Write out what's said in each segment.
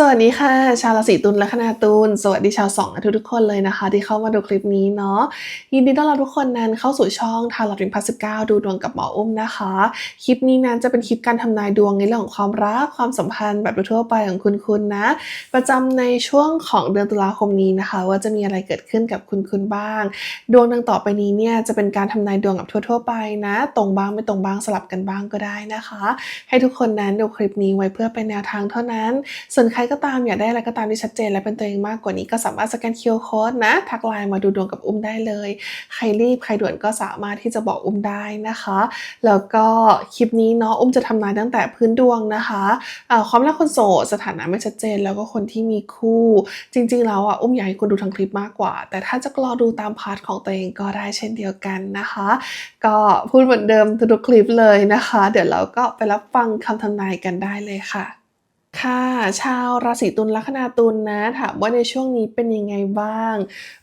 สวัสดีค่ะ ชาวราศีตุลและคณาตุลสวัสดีชาวสองทุกทุกคนเลยนะคะ ที่เข้ามาดูคลิปนี้เนาะยินดีต้อนรับทุกคนนั้นเข้าสู่ช่องทาร์ลอตวินพัสเก้าดูดวงกับหมออุ้มนะคะ คลิปนี้นั้นจะเป็นคลิปการทำนายดวงในเรื่องของความรักความสัมพันธ์แบบทั่วไปของคุณคุณนะ ประจำในช่วงของเดือนตุลาคมนี้นะคะ ว่าจะมีอะไรเกิดขึ้นกับคุณคุณบ้าง ดวงดังต่อไปนี้เนี่ยจะเป็นการทำนายดวงแบบทั่ว ๆ ไปนะ ตรงบ้างไม่ตรงบ้างสลับกันบ้างก็ได้นะคะ ให้ทุกคนนั้นดูคลิปนี้ไว้เพื่อเป็นแนวทางเท่านั้นส่วนใครก็ตามอยากได้อะไรก็ตามที่ชัดเจนและเป็นตัวเองมากกว่านี้ก็สามารถสแกน QR Code นะ ทักไลน์มาดูดวงกับอุ้มได้เลย ใครรีบใครด่วนก็สามารถที่จะบอกอุ้มได้นะคะ แล้วก็คลิปนี้เนาะอุ้มจะทำนายตั้งแต่พื้นดวงนะคะความรักคนโสดสถานะไม่ชัดเจน แล้วก็คนที่มีคู่ จริงๆแล้วอะอุ้มอยากให้คุณดูทั้งคลิปมากกว่า แต่ถ้าจะรอดูตามพาร์ทของตัวเองก็ได้เช่นเดียวกันนะคะ ก็พูดเหมือนเดิมทุกคลิปเลยนะคะ เดี๋ยวเราก็ไปรับฟังคำทำนายกันได้เลยค่ะ ค่ะชาวราศีตุลลัคนาตุลนะถามว่าในช่วงนี้เป็นยังไงบ้าง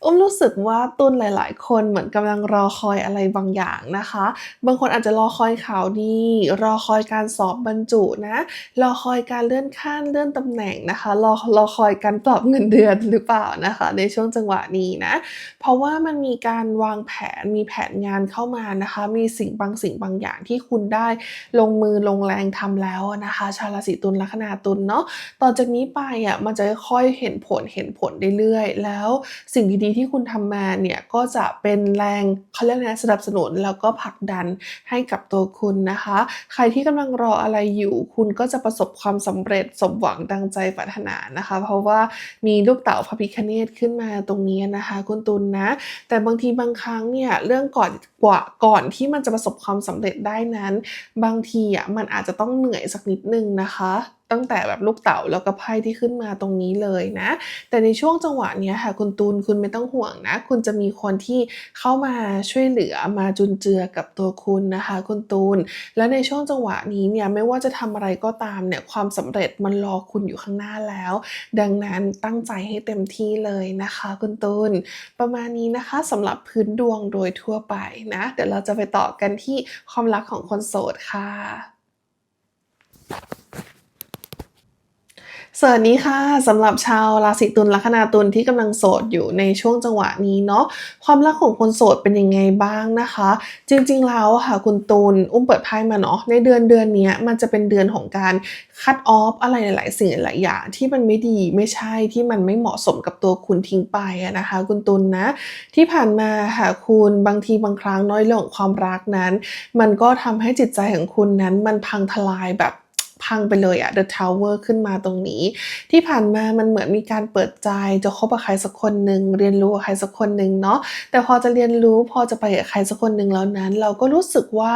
อุ้มรู้สึกว่าตุลหลาย ๆ คนเหมือนกำลังรอคอยอะไรบางอย่างนะคะ บางคนอาจจะรอคอยข่าวดีรอคอยการสอบบรรจุนะรอคอยการเลื่อนขั้นเลื่อนตำแหน่งนะคะรอรอคอยการปรับเงินเดือนหรือเปล่านะคะ ในช่วงจังหวะนี้นะเพราะว่ามันมีการวางแผนมีแผนงานเข้ามานะคะ มีสิ่งบางสิ่งบางอย่างที่คุณได้ลงมือลงแรงทำแล้วนะคะ ชาวราศีตุลลัคนาตุลเนาะต่อจากนี้ไปอะมันจะค่อยเห็นผลเห็นผลเรื่อยๆ แล้วสิ่งดีๆที่คุณทำมาเนี่ยก็จะเป็นแรงเขาเรียกนะสนับสนุนแล้วก็ผลักดันให้กับตัวคุณนะคะ ใครที่กำลังรออะไรอยู่คุณก็จะประสบความสำเร็จสมหวังดังใจปรารถนานะคะ เพราะว่ามีลูกเต๋าพระพิคเนตขึ้นมาตรงนี้นะคะ คุณตุลนะแต่บางทีบางครั้งเนี่ยเรื่องก่อนกว่าก่อนที่มันจะประสบความสำเร็จได้นั้น บางทีอะมันอาจจะต้องเหนื่อยสักนิดนึงนะคะ ตั้งแต่แบบลูกเต๋าแล้วก็ไพ่ที่ขึ้นมาตรงนี้เลยนะ แต่ในช่วงจังหวะนี้ค่ะคุณตูนคุณไม่ต้องห่วงนะ คุณจะมีคนที่เข้ามาช่วยเหลือมาจุนเจือกับตัวคุณนะคะ คุณตูน และในช่วงจังหวะนี้เนี่ยไม่ว่าจะทำอะไรก็ตามเนี่ยความสำเร็จมันรอคุณอยู่ข้างหน้าแล้ว ดังนั้นตั้งใจให้เต็มที่เลยนะคะ คุณตูน ประมาณนี้นะคะสำหรับพื้นดวงโดยทั่วไปนะ เดี๋ยวเราจะไปต่อกันที่ความรักของคนโสดค่ะ สวัสดีค่ะสำหรับชาวราศีตุลลัคนาตุลที่กำลังโสดอยู่ในช่วงจังหวะนี้เนาะความรักของคนโสดเป็นยังไงบ้างนะคะ จริงๆแล้วค่ะคุณตูนอุ้มเปิดไพ่มาเนาะในเดือนเดือนนี้มันจะเป็นเดือนของการคัดออฟอะไรหลายๆสิ่งหลายอย่างที่มันไม่ดีไม่ใช่ที่มันไม่เหมาะสมกับตัวคุณทิ้งไปนะคะ คุณตุลนะที่ผ่านมาค่ะคุณบางทีบางครั้งน้อยเรื่องของความรักนั้น มันก็ทำให้จิตใจของคุณนั้นมันพังทลายแบบ พังไปเลยอะ The Tower ขึ้นมาตรงนี้ ที่ผ่านมามันเหมือนมีการเปิดใจจะคบกับใครสักคนหนึ่งเรียนรู้กับใครสักคนหนึ่งเนาะแต่พอจะเรียนรู้พอจะไปกับใครสักคนหนึ่งแล้วนั้น เราก็รู้สึกว่า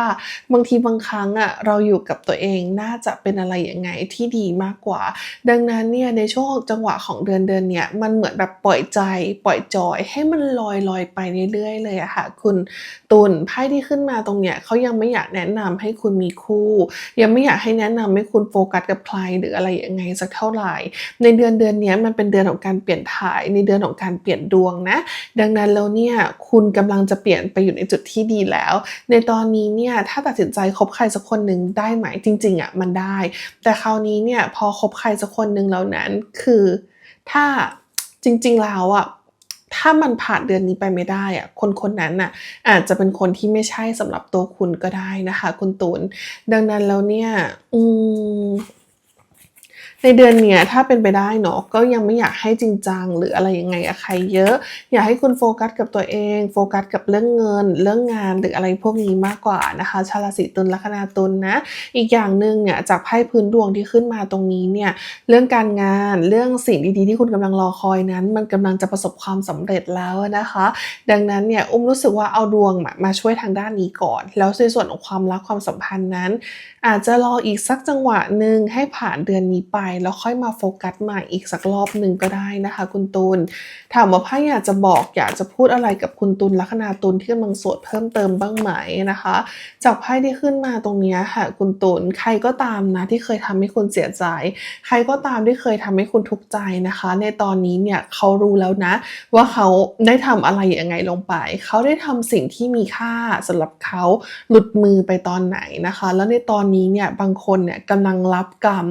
บางทีบางครั้งอะเราอยู่กับตัวเองน่าจะเป็นอะไรยังไงที่ดีมากกว่า ดังนั้นเนี่ยในช่วงจังหวะของเดือนเดือนเนี่ยมันเหมือนแบบปล่อยใจปล่อยจอยให้มันลอยลอยไปเรื่อยๆเลยอะค่ะคุณตุลไพ่ที่ขึ้นมาตรงเนี้ยเขายังไม่อยากแนะนำให้คุณมีคู่ ยังไม่อยากให้แนะนำให้คุณุณโฟกัสกับใครหรืออะไรยังไงสักเท่าไหร่ ในเดือนเดือนนี้มันเป็นเดือนของการเปลี่ยนถ่ายในเดือนของการเปลี่ยนดวงนะ ดังนั้นแล้วเนี่ยคุณกำลังจะเปลี่ยนไปอยู่ในจุดที่ดีแล้ว ในตอนนี้เนี่ยถ้าตัดสินใจคบใครสักคนหนึ่งได้ไหมจริงๆอะมันได้ แต่คราวนี้เนี่ยพอคบใครสักคนหนึ่งแล้วนั้นคือถ้าจริงๆแล้วอะ ถ้ามันผ่านเดือนนี้ไปไม่ได้อะคนคนนั้นน่ะอาจจะเป็นคนที่ไม่ใช่สำหรับตัวคุณก็ได้นะคะ คุณตูน ดังนั้นแล้วเนี่ย อืม ในเดือนเนี้ยถ้าเป็นไปได้เนาะก็ยังไม่อยากให้จริงจังหรืออะไรยังไงอะใครเยอะ อยากให้คุณโฟกัสกับตัวเอง โฟกัสกับเรื่องเงิน เรื่องงานหรืออะไรพวกนี้มากกว่านะคะชาราศีตุลลัคนาตุลนะ อีกอย่างหนึ่งเนี่ยจากไพ่พื้นดวงที่ขึ้นมาตรงนี้เนี่ยเรื่องการงานเรื่องสิ่งดีๆที่คุณกำลังรอคอยนั้น มันกำลังจะประสบความสำเร็จแล้วนะคะ ดังนั้นเนี่ยอุ้มรู้สึกว่าเอาดวงมามาช่วยทางด้านนี้ก่อน แล้วในส่วนของความรักความสัมพันธ์นั้น อาจจะรออีกสักจังหวะหนึ่งให้ผ่านเดือนนี้ไปแล้วค่อยมาโฟกัสใหม่อีกสักรอบหนึ่งก็ได้นะคะ คุณตูน ถามว่าไพ่อยากจะบอกอยากจะพูดอะไรกับคุณตุลลัคนาตุลที่กำลังโสดเพิ่มเติมบ้างไหมนะคะ จากไพ่ที่ขึ้นมาตรงนี้ค่ะ คุณตุลใครก็ตามนะที่เคยทำให้คุณเสียใจ ใครก็ตามที่เคยทำให้คุณทุกข์ใจนะคะ ในตอนนี้เนี่ยเขารู้แล้วนะ ว่าเขาได้ทำอะไรยังไงลงไป เขาได้ทำสิ่งที่มีค่าสำหรับเขาหลุดมือไปตอนไหนนะคะ แล้วในตอนนี้เนี่ยบางคนเนี่ยกำลังรับกรรม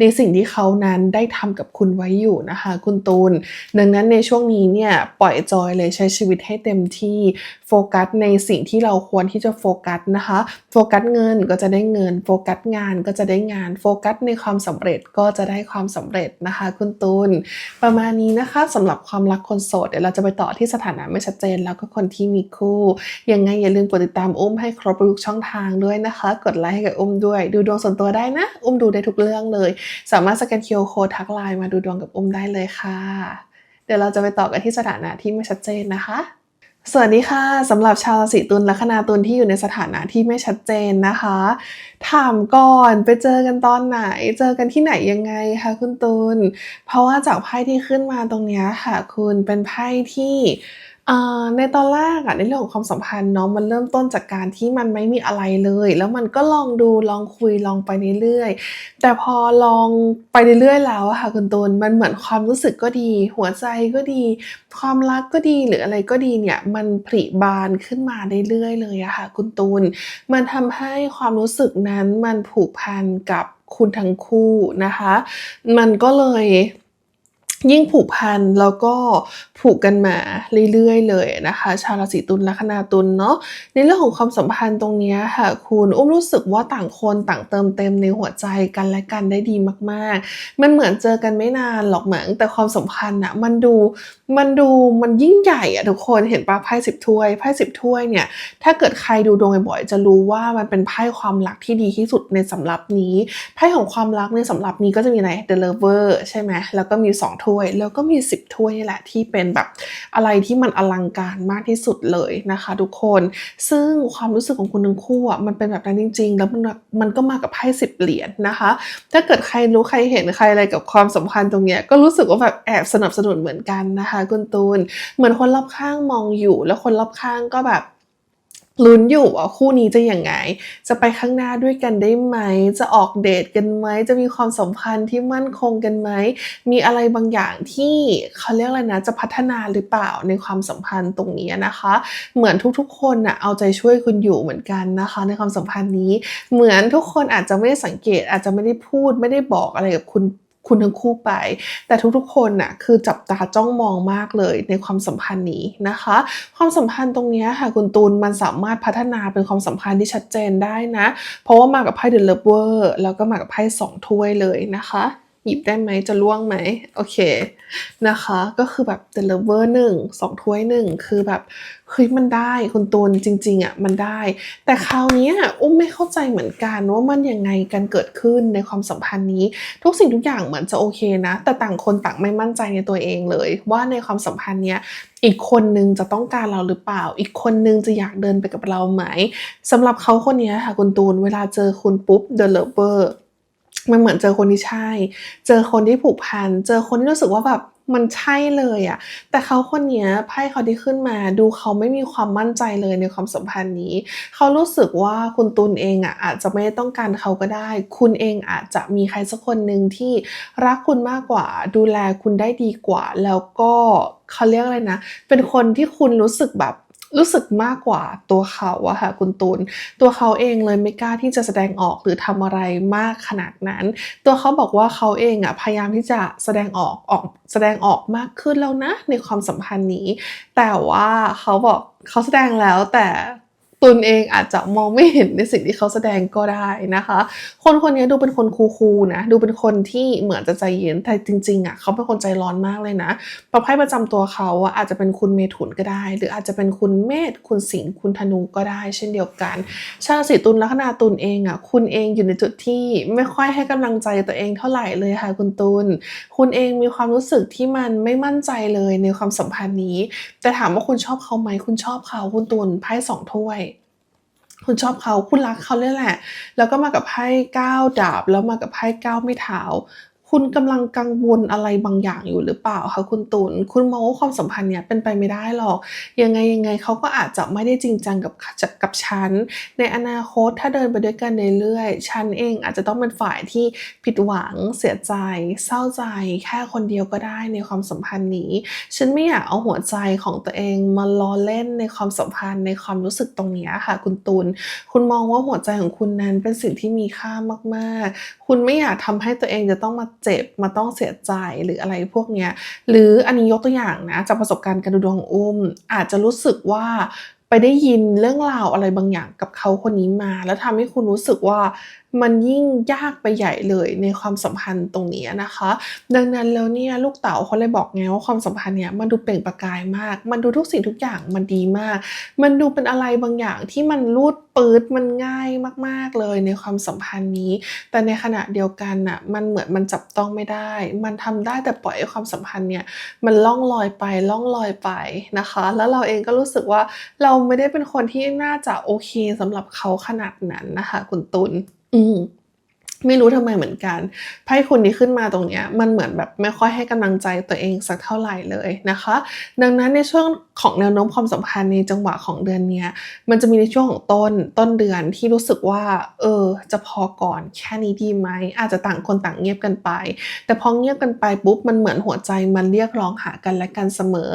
ในสิ่งที่ที่เขานั้นได้ทำกับคุณไว้อยู่นะคะ คุณตูน ดังนั้นในช่วงนี้เนี่ยปล่อยจอยเลยใช้ชีวิตให้เต็มที่โฟกัสในสิ่งที่เราควรที่จะโฟกัสนะคะ โฟกัสเงินก็จะได้เงิน โฟกัสงานก็จะได้งาน โฟกัสในความสำเร็จก็จะได้ความสำเร็จนะคะ คุณตูน ประมาณนี้นะคะสำหรับความรักคนโสดเดี๋ยวเราจะไปต่อที่สถานะไม่ชัดเจน แล้วก็คนที่มีคู่ยังไงอย่าลืมกดติดตามอุ้มให้ครบทุกช่องทางด้วยนะคะ กดไลค์ให้กับอุ้มด้วย ดูดวงส่วนตัวได้นะ อุ้มดูได้ทุกเรื่องเลย สามารถสแกนคิวโคดทักไลน์มาดูดวงกับอุ้มได้เลยค่ะ เดี๋ยวเราจะไปต่อกันที่สถานะที่ไม่ชัดเจนนะคะสวัสดีค่ะสำหรับชาวราศีตุลและคณาตุลที่อยู่ในสถานะที่ไม่ชัดเจนนะคะ ถามก่อนไปเจอกันตอนไหน เจอกันที่ไหนยังไงคะคุณตุลเพราะว่าจากไพ่ที่ขึ้นมาตรงนี้ค่ะ คุณเป็นไพ่ที่ ในตอนแรกอะในเรื่องของความสัมพันธ์เนาะมันเริ่มต้นจากการที่มันไม่มีอะไรเลย แล้วมันก็ลองดูลองคุยลองไปเรื่อยๆแต่พอลองไปเรื่อยๆแล้วอะค่ะคุณตูนมันเหมือนความรู้สึกก็ดี หัวใจก็ดี ความรักก็ดีหรืออะไรก็ดีเนี่ยมันผลิบานขึ้นมาเรื่อยๆเลยอะค่ะคุณตูน มันทำให้ความรู้สึกนั้นมันผูกพันกับคุณทั้งคู่นะคะ มันก็เลย ยิ่งผูกพันแล้วก็ผูกกันมาเรื่อยๆ เลยนะคะ ชาวราศีตุลและคณาตุลเนาะในเรื่องของความสัมพันธ์ตรงนี้ค่ะ คุณอุ้มรู้สึกว่าต่างคนต่างเติมเต็มในหัวใจกันและกันได้ดีมากๆ มันเหมือนเจอกันไม่นานหรอกเหมือนแต่ความสัมพันธ์อะมันดูมันดูมันยิ่งใหญ่อะทุกคนเห็นปะไพ่สิบถ้วยไพ่สิบถ้วยเนี่ยถ้าเกิดใครดูดวงบ่อยๆจะรู้ว่ามันเป็นไพ่ความรักที่ดีที่สุดในสำรับนี้ไพ่ของความรักในสำรับนี้ก็จะมีอะไร The Lover ใช่ไหมแล้วก็มีสองถ้วย แล้วก็มีสิบถ้วยนี่แหละที่เป็นแบบอะไรที่มันอลังการมากที่สุดเลยนะคะทุกคน ซึ่งความรู้สึกของคุณทั้งคู่อะมันเป็นแบบนั้นจริง ๆ แล้วมันมันก็มากับไพ่สิบเหรียญนะคะ ถ้าเกิดใครรู้ใครเห็นใครอะไรกับความสัมพันธ์ตรงเนี้ยก็รู้สึกว่าแบบแอบสนับสนุนเหมือนกันนะคะคุณตูน เหมือนคนรอบข้างมองอยู่ แล้วคนรอบข้างก็แบบ ลุ้นอยู่ว่าคู่นี้จะยังไง จะไปข้างหน้าด้วยกันได้ไหม จะออกเดทกันไหม จะมีความสัมพันธ์ที่มั่นคงกันไหม มีอะไรบางอย่างที่เขาเรียกอะไรนะ จะพัฒนาหรือเปล่าในความสัมพันธ์ตรงนี้นะคะ เหมือนทุกๆ คนน่ะเอาใจช่วยคุณอยู่เหมือนกันนะคะ ในความสัมพันธ์นี้ เหมือนทุกคนอาจจะไม่ได้สังเกตอาจจะไม่ได้พูดไม่ได้บอกอะไรกับคุณ คุณทั้งคู่ไป แต่ทุกๆคนน่ะคือจับตาจ้องมองมากเลยในความสัมพันธ์นี้นะคะ ความสัมพันธ์ตรงนี้ค่ะคุณตูนมันสามารถพัฒนาเป็นความสัมพันธ์ที่ชัดเจนได้นะ เพราะว่ามากับไพ่เดลเลเวอร์แล้วก็มากับไพ่สองถ้วยเลยนะคะ หยิบได้ไหมจะล่วงไหมโอเคนะคะ ก็คือแบบ The Lover หนึ่งสองถ้วยหนึ่งคือแบบเฮ้ยมันได้คุณตูนจริงๆอะมันได้ แต่คราวนี้อุ้มไม่เข้าใจเหมือนกันว่ามันยังไงกันเกิดขึ้นในความสัมพันธ์นี้ ทุกสิ่งทุกอย่างเหมือนจะโอเคนะ แต่ต่างคนต่างไม่มั่นใจในตัวเองเลย ว่าในความสัมพันธ์เนี้ยอีกคนนึงจะต้องการเราหรือเปล่า อีกคนนึงจะอยากเดินไปกับเราไหมสำหรับเขาคนนี้ค่ะคุณตูนเวลาเจอคุณปุ๊บ The Lover มันเหมือนเจอคนที่ใช่ เจอคนที่ผูกพัน เจอคนที่รู้สึกว่าแบบมันใช่เลยอะแต่เขาคนนี้ไพ่เขาที่ขึ้นมา ดูเขาไม่มีความมั่นใจเลยในความสัมพันธ์นี้ เขารู้สึกว่าคุณตุลเองอะอาจจะไม่ต้องการเขาก็ได้ คุณเองอาจจะมีใครสักคนหนึ่งที่รักคุณมากกว่า ดูแลคุณได้ดีกว่า แล้วก็เขาเรียกอะไรนะ เป็นคนที่คุณรู้สึกแบบ รู้สึกมากกว่าตัวเขาอะค่ะคุณตูน ตัวเขาเองเลยไม่กล้าที่จะแสดงออกหรือทำอะไรมากขนาดนั้น ตัวเขาบอกว่าเขาเองอะพยายามที่จะแสดงออกออกแสดงออกมากขึ้นแล้วนะในความสัมพันธ์นี้ แต่ว่าเขาบอกเขาแสดงแล้วแต่ ตุนเองอาจจะมองไม่เห็นในสิ่งที่เขาแสดงก็ได้นะคะ คนคนนี้ดูเป็นคนคูลๆนะ ดูเป็นคนที่เหมือนจะใจเย็นแต่จริงๆอะเขาเป็นคนใจร้อนมากเลยนะประไพ่ประจำตัวเขาอะอาจจะเป็นคุณเมถุนก็ได้ หรืออาจจะเป็นคุณเมษคุณสิงห์คุณธนูก็ได้ เช่นเดียวกัน ชาวราศีตุลลัคนาตุลเองอะคุณเองอยู่ในจุดที่ไม่ค่อยให้กำลังใจตัวเองเท่าไหร่เลยค่ะคุณตุลคุณเองมีความรู้สึกที่มันไม่มั่นใจเลยในความสัมพันธ์นี้ แต่ถามว่าคุณชอบเขาไหมคุณชอบเขาคุณตุลไพ่สองถ้วย คุณชอบเขาคุณรักเขาเลยแหละ แล้วก็มากับไพ่เก้าดาบ แล้วมากับไพ่เก้าไม่เท้า คุณกำลังกังวลอะไรบางอย่างอยู่หรือเปล่าคะคุณตุลคุณมองว่าความสัมพันธ์เนี้ยเป็นไปไม่ได้หรอก ยังไงยังไงเขาก็อาจจะไม่ได้จริงจังกับกับฉัน ในอนาคตถ้าเดินไปด้วยกันเรื่อยๆฉันเองอาจจะต้องเป็นฝ่ายที่ผิดหวังเสียใจ เศร้าใจ แค่คนเดียวก็ได้ในความสัมพันธ์นี้ ฉันไม่อยากเอาหัวใจของตัวเองมาล้อเล่นในความสัมพันธ์ในความรู้สึกตรงเนี้ยค่ะ คุณตุลคุณมองว่าหัวใจของคุณนั้นเป็นสิ่งที่มีค่ามากๆ คุณไม่อยากทำให้ตัวเองจะต้องมาเจ็บมาต้องเสียใจหรืออะไรพวกเนี้ยหรืออันนี้ยกตัวอย่างนะจากประสบการณ์การดูดวงของอุ้ม อาจจะรู้สึกว่าไปได้ยินเรื่องราวอะไรบางอย่างกับเขาคนนี้มา แล้วทำให้คุณรู้สึกว่ามันยิ่งยากไปใหญ่เลยในความสัมพันธ์ตรงนี้นะคะ ดังนั้นแล้วเนี่ยลูกเต๋าเขาเลยบอกไงว่าความสัมพันธ์เนี่ยมันดูเปล่งประกายมาก มันดูทุกสิ่งทุกอย่างมันดีมาก มันดูเป็นอะไรบางอย่างที่มันรูดปื๊ดมันง่ายมาก ๆเลยในความสัมพันธ์นี้ แต่ในขณะเดียวกันน่ะมันเหมือนมันจับต้องไม่ได้ มันทำได้แต่ปล่อยให้ความสัมพันธ์เนี่ยมันล่องลอยไปล่องลอยไปนะคะ แล้วเราเองก็รู้สึกว่าเราไม่ได้เป็นคนที่น่าจะโอเคสำหรับเขาขนาดนั้นนะคะ คุณตุล อืม ไม่รู้ทำไมเหมือนกันไพ่คุณที่ขึ้นมาตรงเนี้ยมันเหมือนแบบไม่ค่อยให้กำลังใจตัวเองสักเท่าไหร่เลยนะคะ ดังนั้นในช่วงของแนวโน้มความสัมพันธ์ในจังหวะของเดือนเนี้ยมันจะมีในช่วงของต้นต้นเดือนที่รู้สึกว่า เออ จะพอก่อนแค่นี้ดีไหมอาจจะต่างคนต่างเงียบกันไป แต่พอเงียบกันไปปุ๊บมันเหมือนหัวใจมันเรียกร้องหากันและกันเสมอ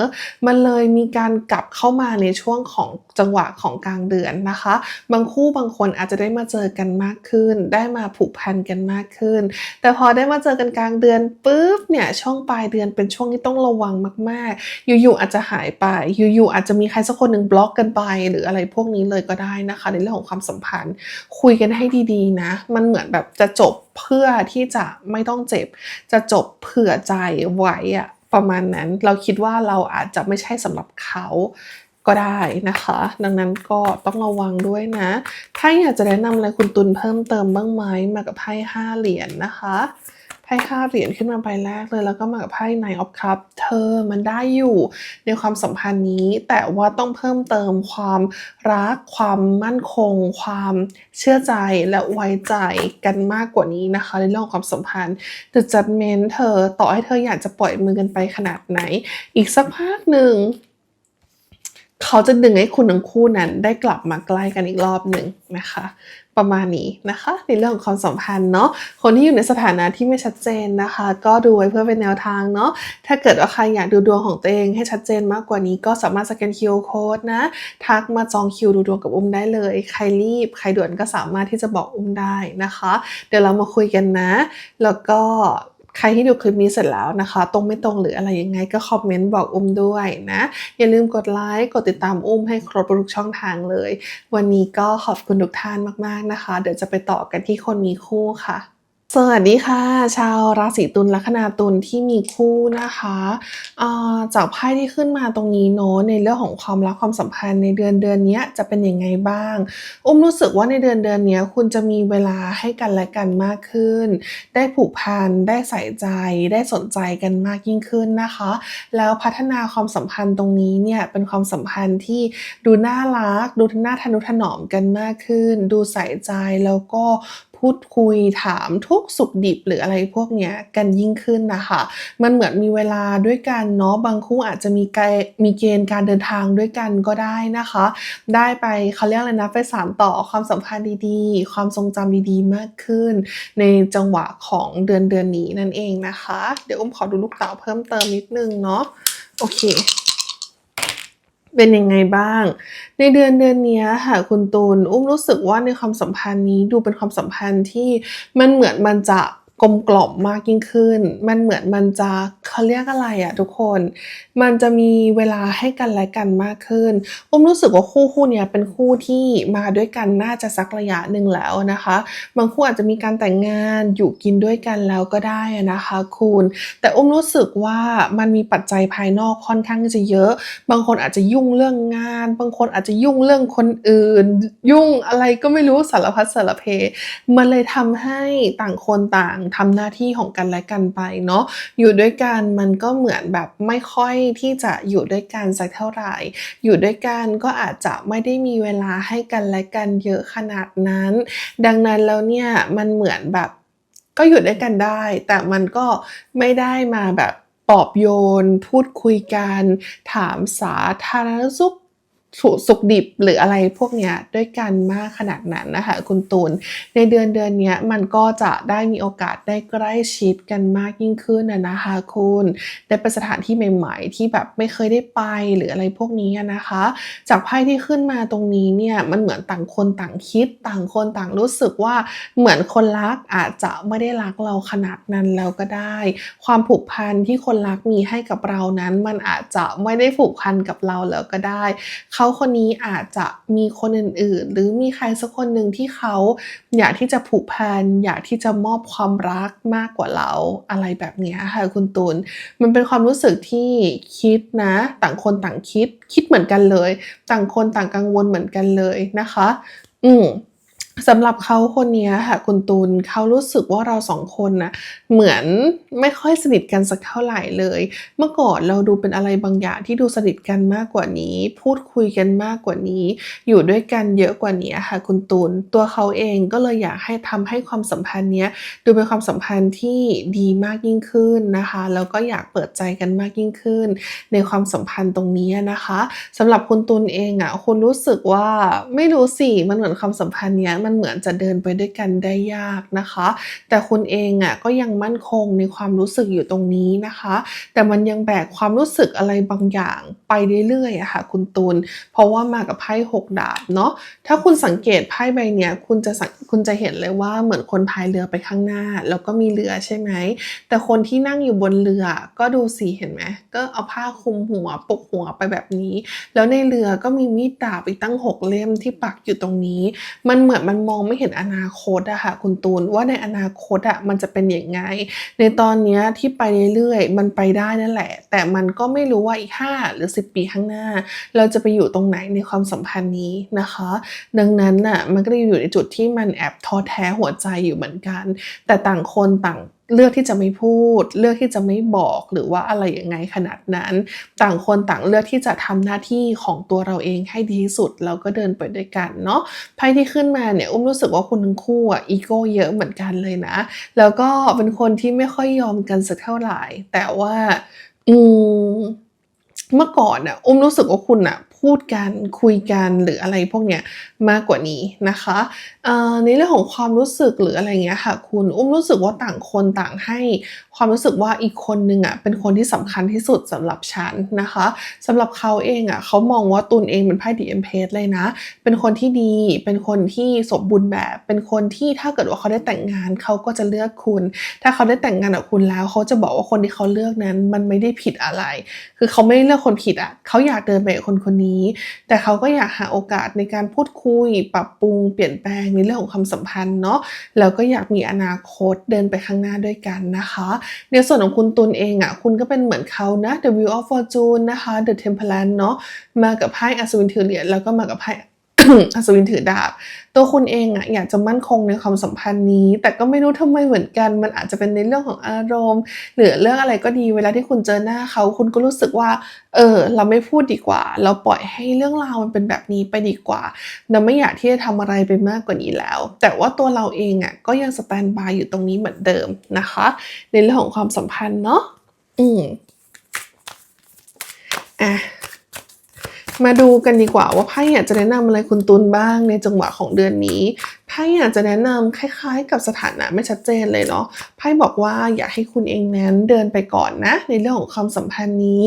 มันเลยมีการกลับเข้ามาในช่วงของจังหวะของกลางเดือนนะคะ บางคู่บางคนอาจจะได้มาเจอกันมากขึ้น ได้มาผูกพันกันมากขึ้น แต่พอได้มาเจอกันกลางเดือนปุ๊บเนี่ยช่วงปลายเดือนเป็นช่วงที่ต้องระวังมากๆ อยู่ๆอาจจะหายไปอยู่ๆอาจจะมีใครสักคนหนึ่งบล็อกกันไป หรืออะไรพวกนี้เลยก็ได้นะคะ ในเรื่องของความสัมพันธ์ คุยกันให้ดีๆนะ มันเหมือนแบบจะจบเพื่อที่จะไม่ต้องเจ็บ จะจบเผื่อใจไว้อะประมาณนั้นเราคิดว่าเราอาจจะไม่ใช่สำหรับเขา ก็ได้นะคะ ดังนั้นก็ต้องระวังด้วยนะ ถ้าอยากจะแนะนำอะไรคุณตุลเพิ่มเติมบ้างไหมมากับไพ่ห้าเหรียญนะคะไพ่ห้าเหรียญขึ้นมาใบแรกเลย แล้วก็มากับไพ่ Nine of Cup เธอมันได้อยู่ในความสัมพันธ์นี้ แต่ว่าต้องเพิ่มเติมความรัก ความมั่นคง ความเชื่อใจและไว้ใจกันมากกว่านี้นะคะ ในเรื่องของความสัมพันธ์ The Judgment เธอต่อให้เธออยากจะปล่อยมือกันไปขนาดไหน อีกสักพักหนึ่ง เขาจะดึงให้คุณทั้งคู่นั้นได้กลับมาใกล้กันอีกรอบหนึ่งนะคะ ประมาณนี้นะคะ ในเรื่องของความสัมพันธ์เนาะคนที่อยู่ในสถานะที่ไม่ชัดเจนนะคะ ก็ดูไว้เพื่อเป็นแนวทางเนาะถ้าเกิดว่าใครอยากดูดวงของตัวเองให้ชัดเจนมากกว่านี้ก็สามารถสแกน QR code นะ ทักมาจองคิวดูดวงกับอุ้มได้เลย ใครรีบ ใครด่วนก็สามารถที่จะบอกอุ้มได้นะคะ เดี๋ยวเรามาคุยกันนะ แล้วก็ ใครที่ดูคลิปนี้เสร็จแล้วนะคะ ตรงไม่ตรงหรืออะไรยังไงก็คอมเมนต์บอกอุ้มด้วยนะ อย่าลืมกดไลค์กดติดตามอุ้มให้ครบทุกช่องทางเลย วันนี้ก็ขอบคุณทุกท่านมากๆนะคะ เดี๋ยวจะไปต่อกันที่คนมีคู่ค่ะ สวัสดีค่ะ ชาวราศีตุลลัคนาตุลที่มีคู่นะคะาจากไพ่ที่ขึ้นมาตรงนี้เนาะในเรื่องของความรักความสัมพันธ์ในเดือนเดือนนี้จะเป็นยังไงบ้าง อุ้มรู้สึกว่าในเดือนเดือนนี้คุณจะมีเวลาให้กันและกันมากขึ้น ได้ผูกพันได้ใส่ใจได้สนใจกันมากยิ่งขึ้นนะคะ แล้วพัฒนาความสัมพันธ์ตรงนี้เนี่ยเป็นความสัมพันธ์ที่ดูน่ารัก ดูน่าทนุถนอมกันมากขึ้น ดูใส่ใจแล้วก็ พูดคุยถามทุกสุขดิบหรืออะไรพวกเนี้ยกันยิ่งขึ้นนะคะ มันเหมือนมีเวลาด้วยกันเนาะบางคู่อาจจะมีเกมีเกณฑ์การเดินทางด้วยกันก็ได้นะคะ ได้ไปเขาเรียกอะไรนะไปสานต่อความสัมพันธ์ดีๆ ความทรงจำดีๆ มากขึ้น ในจังหวะของเดือนเดือนนี้นั่นเองนะคะ เดี๋ยวอุ้มขอดูลูกเต๋าเพิ่มเติมนิดนึงเนาะโอเค เป็นยังไงบ้าง ในเดือนเดือนนี้ค่ะคุณตูน อุ้มรู้สึกว่าในความสัมพันธ์นี้ดูเป็นความสัมพันธ์ที่มันเหมือนมันจะ กลมกล่อมมากยิ่งขึ้น มันเหมือนมันจะเขาเรียกอะไรอะทุกคน มันจะมีเวลาให้กันและกันมากขึ้นอุ้มรู้สึกว่าคู่คู่เนี้ยเป็นคู่ที่มาด้วยกันน่าจะสักระยะหนึ่งแล้วนะคะ บางคู่อาจจะมีการแต่งงานอยู่กินด้วยกันแล้วก็ได้นะคะคุณ แต่อุ้มรู้สึกว่ามันมีปัจจัยภายนอกค่อนข้างจะเยอะ บางคนอาจจะยุ่งเรื่องงาน บางคนอาจจะยุ่งเรื่องคนอื่น ยุ่งอะไรก็ไม่รู้สารพัดสารเพ มันเลยทำให้ต่างคนต่างทำหน้าที่ของกันและกันไปเนาะอยู่ด้วยกันมันก็เหมือนแบบไม่ค่อยที่จะอยู่ด้วยกันสักเท่าไหร่ อยู่ด้วยกันก็อาจจะไม่ได้มีเวลาให้กันและกันเยอะขนาดนั้น ดังนั้นแล้วเนี่ยมันเหมือนแบบก็อยู่ด้วยกันได้ แต่มันก็ไม่ได้มาแบบปอบโยน พูดคุยกัน ถามสาธารณสุข สุสุขดิบหรืออะไรพวกเนี้ยด้วยกันมากขนาดนั้นนะคะคุณตูน ในเดือนเดือนนี้มันก็จะได้มีโอกาสได้ใกล้ชิดกันมากยิ่งขึ้นนะคะคุณได้ไปสถานที่ใหม่ ๆ ที่แบบไม่เคยได้ไปหรืออะไรพวกนี้นะคะ จากไพ่ที่ขึ้นมาตรงนี้เนี่ยมันเหมือนต่างคนต่างคิดต่างคนต่างรู้สึกว่าเหมือนคนรักอาจจะไม่ได้รักเราขนาดนั้นแล้วก็ได้ ความผูกพันที่คนรักมีให้กับเรานั้น มันอาจจะไม่ได้ผูกพันกับเราแล้วก็ได้เขาาคนนี้อาจจะมีคนอื่นๆ หรือมีใครสักคนหนึ่งที่เขาอยากที่จะผูกพันอยากที่จะมอบความรักมากกว่าเราอะไรแบบนี้ค่ะคุณตูน มันเป็นความรู้สึกที่คิดนะ ต่างคนต่างคิด คิดเหมือนกันเลย ต่างคนต่างกังวลเหมือนกันเลยนะคะ อืม สำหรับเขาคนนี้ค่ะคุณตูนเขารู้สึกว่าเราสองคนนะเหมือนไม่ค่อยสนิทกันสักเท่าไหร่เลย เมื่อก่อนเราดูเป็นอะไรบางอย่างที่ดูสนิทกันมากกว่านี้ พูดคุยกันมากกว่านี้ อยู่ด้วยกันเยอะกว่านี้ค่ะคุณตูนตัวเขาเองก็เลยอยากให้ทำให้ความสัมพันธ์เนี้ยดูเป็นความสัมพันธ์ที่ดีมากยิ่งขึ้นนะคะแล้วก็อยากเปิดใจกันมากยิ่งขึ้น ในความสัมพันธ์ตรงนี้นะคะสำหรับคุณตุลเองอะคุณรู้สึกว่าไม่รู้สิมันเหมือนความสัมพันธ์เนี้ยมันเหมือนจะเดินไปด้วยกันได้ยากนะคะ แต่คุณเองอะก็ยังมั่นคงในความรู้สึกอยู่ตรงนี้นะคะ แต่มันยังแบกความรู้สึกอะไรบางอย่างไปเรื่อยๆอะค่ะคุณตุลเพราะว่ามากับไพ่หกดาบเนาะถ้าคุณสังเกตไพ่ใบเนี้ยคุณจะสังคุณจะเห็นเลยว่าเหมือนคนพายเรือไปข้างหน้า แล้วก็มีเรือใช่ไหมแต่คนที่นั่งอยู่บนเรือก็ดูสิเห็นไหมก็เอาผ้าคลุมหัวปกหัวไปแบบนี้ แล้วในเรือก็มีมีดดาบอีกตั้งหกเล่มที่ปักอยู่ตรงนี้ มันเหมือนมันมองไม่เห็นอนาคตอะค่ะคุณตูนว่าในอนาคตอะมันจะเป็นอย่างไง ในตอนนี้ที่ไปเรื่อยๆมันไปได้นั่นแหละ แต่มันก็ไม่รู้ว่าอีก 5 หรือ 10 ปีข้างหน้า เราจะไปอยู่ตรงไหนในความสัมพันธ์นี้นะคะ ดังนั้นน่ะมันก็จะอยู่ในจุดที่มันแอบท้อแท้หัวใจอยู่เหมือนกัน แต่ต่างคนต่าง เลือกที่จะไม่พูด เลือกที่จะไม่บอกหรือว่าอะไรยังไงขนาดนั้น ต่างคนต่างเลือกที่จะทำหน้าที่ของตัวเราเองให้ดีที่สุดแล้วก็เดินไปด้วยกันเนาะไพ่ที่ขึ้นมาเนี่ยอุ้มรู้สึกว่าคุณทั้งคู่อะอีโก้เยอะเหมือนกันเลยนะ แล้วก็เป็นคนที่ไม่ค่อยยอมกันสักเท่าไหร่ แต่ว่า อืมเมื่อก่อนน่ะอุ้มรู้สึกว่าคุณน่ะ พูดกันคุยกันหรืออะไรพวกเนี้ยมากกว่านี้นะคะในเรื่องของความรู้สึกหรืออะไรเงี้ยค่ะ คุณอุ้มรู้สึกว่าต่างคนต่างให้ความรู้สึกว่าอีกคนนึงอะเป็นคนที่สำคัญที่สุดสำหรับฉันนะคะสำหรับเขาเองอะเขามองว่าตุนเองเป็นไพ่ดีเอ็มเพสเลยนะ เป็นคนที่ดีเป็นคนที่สมบูรณ์แบบ เป็นคนที่ถ้าเกิดว่าเขาได้แต่งงานเขาก็จะเลือกคุณ ถ้าเขาได้แต่งงานกับคุณแล้ว เขาจะบอกว่าคนที่เขาเลือกนั้น มันไม่ได้ผิดอะไร คือเขาไม่เลือกคนผิดอะเขาอยากเดินไปกับคนคนนี้แต่เขาก็อยากหาโอกาสในการพูดคุย ปรับปรุงเปลี่ยนแปลงในเรื่องของความสัมพันธ์เนาะแล้วก็อยากมีอนาคตเดินไปข้างหน้าด้วยกันนะคะในส่วนของคุณตุลเองอะคุณก็เป็นเหมือนเขานะ The View of Fortune นะคะ The Temperance เนาะมากับไพ่อัศวินเทอเรียแล้วก็มากับไพ่ อัศวินถือดาบ ตัวคุณเองอะอยากจะมั่นคงในความสัมพันธ์นี้ แต่ก็ไม่รู้ทำไมเหมือนกัน มันอาจจะเป็นในเรื่องของอารมณ์ หรือเรื่องอะไรก็ดีเวลาที่คุณเจอหน้าเขา คุณก็รู้สึกว่า เออ เราไม่พูดดีกว่า เราปล่อยให้เรื่องราวมันเป็นแบบนี้ไปดีกว่าเราไม่อยากที่จะทำอะไรไปมากกว่านี้แล้ว แต่ว่าตัวเราเองอะก็ยังสแตนบายอยู่ตรงนี้เหมือนเดิมนะคะ ในเรื่องของความสัมพันธ์เนาะอืมอะ มาดูกันดีกว่าว่าไพ่อยากจะแนะนำอะไรคุณตุลบ้างในจังหวะของเดือนนี้ไพ่อยากจะแนะนำคล้ายๆ กับสถานะไม่ชัดเจนเลยเนาะไพ่บอกว่าอยากให้คุณเองนั้นเดินไปก่อนนะ ในเรื่องของความสัมพันธ์นี้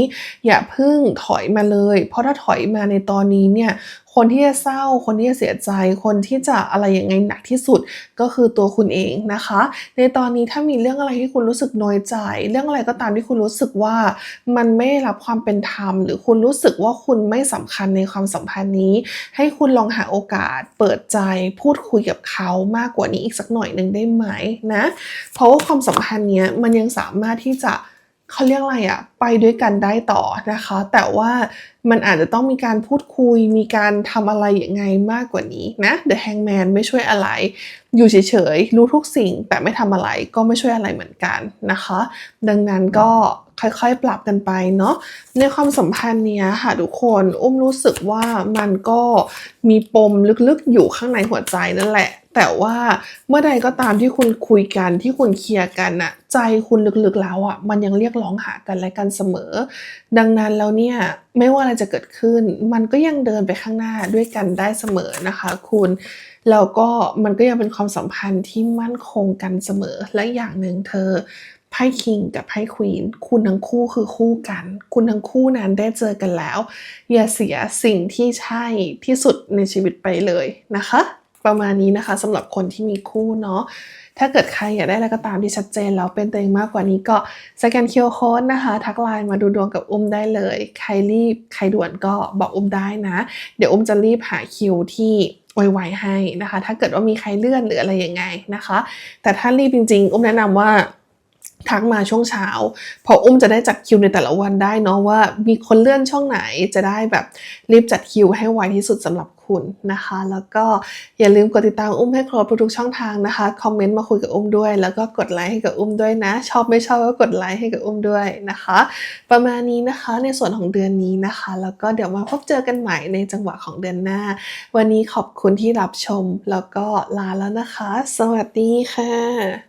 อย่าเพิ่งถอยมาเลย เพราะถ้าถอยมาในตอนนี้เนี่ย คนที่จะเศร้า คนที่จะเสียใจ คนที่จะอะไรยังไงหนักที่สุดก็คือตัวคุณเองนะคะ ในตอนนี้ถ้ามีเรื่องอะไรที่คุณรู้สึกน้อยใจ เรื่องอะไรก็ตามที่คุณรู้สึกว่ามันไม่รับความเป็นธรรม หรือคุณรู้สึกว่าคุณไม่สำคัญในความสัมพันธ์นี้ ให้คุณลองหาโอกาสเปิดใจพูดคุยกับเขามากกว่านี้อีกสักหน่อยหนึ่งได้ไหมนะ เพราะว่าความสัมพันธ์เนี้ยมันยังสามารถที่จะ เขาเรียกอะไรอะไปด้วยกันได้ต่อนะคะ แต่ว่ามันอาจจะต้องมีการพูดคุย มีการทำอะไรอย่างไงมากกว่านี้นะ The Hangman ไม่ช่วยอะไร อยู่เฉยๆ รู้ทุกสิ่งแต่ไม่ทำอะไรก็ไม่ช่วยอะไรเหมือนกันนะคะ ดังนั้นก็ค่อยๆ ปรับกันไปเนาะในความสัมพันธ์เนี้ยค่ะทุกคนอุ้มรู้สึกว่ามันก็มีปมลึกๆอยู่ข้างในหัวใจนั่นแหละ แต่ว่าเมื่อใดก็ตามที่คุณคุยกันที่คุณเคลียร์กันน่ะใจคุณลึกๆแล้วอะมันยังเรียกร้องหากันและกันเสมอ ดังนั้นแล้วเนี่ยไม่ว่าอะไรจะเกิดขึ้น มันก็ยังเดินไปข้างหน้าด้วยกันได้เสมอนะคะ คุณแล้วก็มันก็ยังเป็นความสัมพันธ์ที่มั่นคงกันเสมอและอย่างหนึ่งเธอไพ่คิงกับไพ่ควีนคุณทั้งคู่คือคู่กัน คุณทั้งคู่นั้นได้เจอกันแล้ว อย่าเสียสิ่งที่ใช่ที่สุดในชีวิตไปเลยนะคะ ประมาณนี้นะคะสำหรับคนที่มีคู่เนาะถ้าเกิดใครอยากได้อะไรก็ตามที่ชัดเจนแล้วเป็นตัวเองมากกว่านี้ก็สแกนเคียวโค้ดนะคะ ทักไลน์มาดูดวงกับอุ้มได้เลย ใครรีบใครด่วนก็บอกอุ้มได้นะ เดี๋ยวอุ้มจะรีบหาคิวที่ไวๆให้นะคะ ถ้าเกิดว่ามีใครเลื่อนหรืออะไรยังไงนะคะ แต่ถ้ารีบจริงๆ อุ้มแนะนำว่า ทักมาช่วงเช้า พออุ้มจะได้จัดคิวในแต่ละวันได้เนาะว่ามีคนเลื่อนช่องไหนจะได้แบบรีบจัดคิวให้ไวที่สุดสำหรับคุณนะคะ แล้วก็อย่าลืมกดติดตามอุ้มให้ครบทุกช่องทางนะคะคอมเมนต์มาคุยกับอุ้มด้วย แล้วก็กดไลค์ให้กับอุ้มด้วยนะ ชอบไม่ชอบก็กดไลค์ให้กับอุ้มด้วยนะคะ ประมาณนี้นะคะในส่วนของเดือนนี้นะคะ แล้วก็เดี๋ยวมาพบเจอกันใหม่ในจังหวะของเดือนหน้า วันนี้ขอบคุณที่รับชม แล้วก็ลาแล้วนะคะ สวัสดีค่ะ